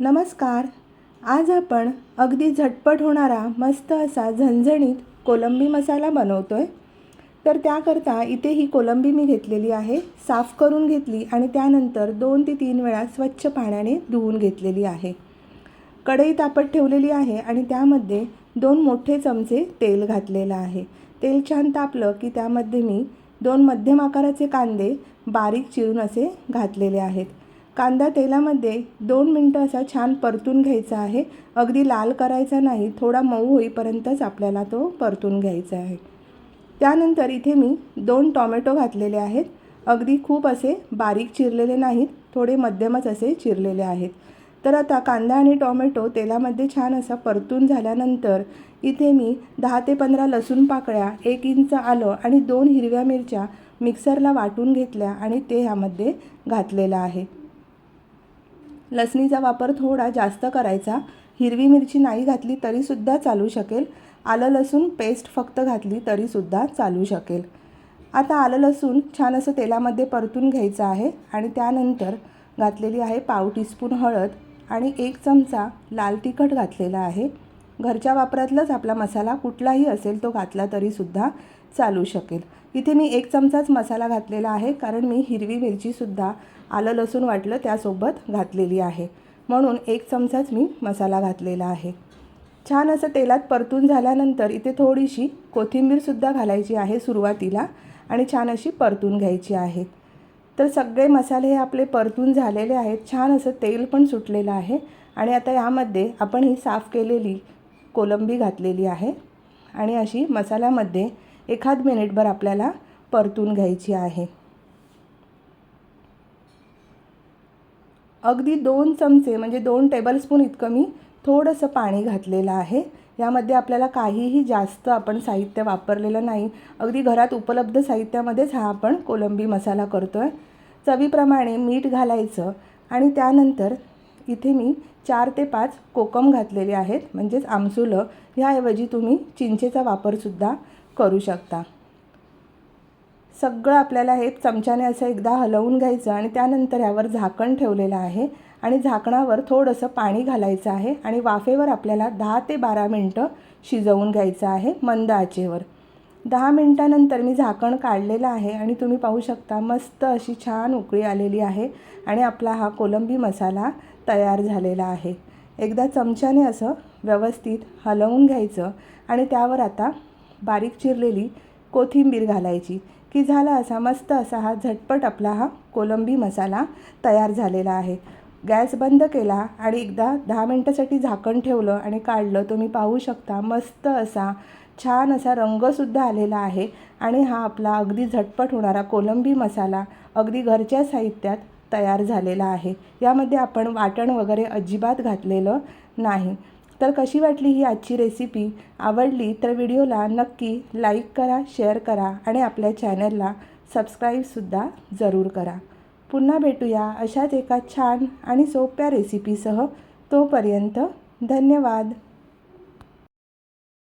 नमस्कार. आज आपण अगदी झटपट होणारा मस्त असा झणझणीत कोलंबी मसाला बनवतो आहे तर त्याकरता इथे ही कोलंबी मी घेतलेली आहे साफ करून घेतली आणि त्यानंतर दोन ते तीन वेळा स्वच्छ पाण्याने धुवून घेतलेली आहे. कढई तापत ठेवलेली आहे आणि त्यामध्ये दोन मोठे चमचे तेल घातलेलं आहे. तेल छान तापलं की त्यामध्ये मी दोन मध्यम आकाराचे कांदे बारीक चिरून असे घातलेले आहेत. कांदा तेलामध्ये दोन मिनटं असा छान परतून घ्यायचा आहे. अगदी लाल करायचा नाही थोडा मऊ होईपर्यंतच आपल्याला तो परतून घ्यायचा आहे. त्यानंतर इथे मी दोन टॉमॅटो घातलेले आहेत. अगदी खूप असे बारीक चिरलेले नाहीत थोडे मध्यमच असे चिरलेले आहेत. तर आता कांदा आणि टॉमॅटो तेलामध्ये छान असा परतून झाल्यानंतर इथे मी दहा ते पंधरा लसूण पाकळ्या एक इंच आलं आणि दोन हिरव्या मिरच्या मिक्सरला वाटून घेतल्या आणि ते ह्यामध्ये घातलेलं आहे. लसणीचा वापर थोडा जास्त करायचा. हिरवी मिरची नाही घातली तरीसुद्धा चालू शकेल. आलं लसूण पेस्ट फक्त घातली तरीसुद्धा चालू शकेल. आता आलं लसूण छान असं तेलामध्ये परतून घ्यायचं आहे आणि त्यानंतर घातलेली आहे पाव टीस्पून हळद आणि एक चमचा लाल तिखट घातलेला आहे. घरच्या वापरातलाच आपला मसाला कुठलाही असेल तो घातला तरीसुद्धा चालू शकेल. इथे मी एक चमचाच मसाला घातलेला आहे कारण मी हिरवी मिरचीसुद्धा आलं लसूण वाटलं त्यासोबत घातलेली आहे. म्हणून एक चमचाच मी मसाला घातलेला आहे. छान असं तेलात परतून झाल्यानंतर इथे थोडीशी कोथिंबीरसुद्धा घालायची आहे सुरुवातीला आणि छान अशी परतून घ्यायची आहे. तर सगळे मसाले हे आपले परतून झालेले आहेत. छान असं तेल पण सुटलेलं आहे आणि आता यामध्ये आपण ही साफ केलेली कोलंबी घातलेली आहे आणि अशी मसाल्यामध्ये एखाद मिनिटभर आपल्याला परतून घ्यायची आहे. अगदी दोन चमचे म्हणजे दोन टेबलस्पून इतकं मी थोडंसं पाणी घातलेलं आहे. यामध्ये आपल्याला काहीही जास्त आपण साहित्य वापरलेलं नाही. अगदी घरात उपलब्ध साहित्यामध्येच हा आपण कोलंबी मसाला करतो आहे चवीप्रमाणे मीठ घालायचं आणि त्यानंतर इथे मी चार ते पाच कोकम घातलेले आहेत. म्हणजेच आमसुलं ह्याऐवजी तुम्ही चिंचेचा वापरसुद्धा करू शकता. सगळं आपल्याला हे चमच्याने असं एकदा हलवून घ्यायचं आणि त्यानंतर यावर झाकण ठेवलेलं आहे. आणि झाकणावर थोडंसं पाणी घालायचं आहे आणि वाफेवर आपल्याला दहा ते बारा मिनटं शिजवून घ्यायचं आहे मंद आचेवर. दहा मिनटानंतर मी झाकण काढलेलं आहे आणि तुम्ही पाहू शकता मस्त अशी छान उकळी आलेली आहे आणि आपला हा कोलंबी मसाला तयार झालेला आहे. एकदा चमच्याने असं व्यवस्थित हलवून घ्यायचं आणि त्यावर आता बारीक चिरलेली कोथिंबीर घालायची की झाला असा मस्त असा हा झटपट आपला हा कोलंबी मसाला तयार झालेला आहे. गॅस बंद केला आणि एकदा दहा मिनटासाठी झाकण ठेवलं आणि काढलं तुम्ही पाहू शकता मस्त असा छान असा रंगसुद्धा आलेला आहे. आणि हा आपला अगदी झटपट होणारा कोलंबी मसाला अगदी घरच्या साहित्यात तयार झालेला आहे. यामध्ये आपण वाटण वगैरे अजिबात घातलेलं नाही. तर कशी वाटली ही आजची रेसिपी आवडली तर व्हिडिओला नक्की लाईक करा शेअर करा आणि आपल्या चॅनलला सबस्क्राईबसुद्धा जरूर करा. पुन्हा भेटूया अशाच एका छान आणि सोप्या रेसिपीसह तोपर्यंत धन्यवाद.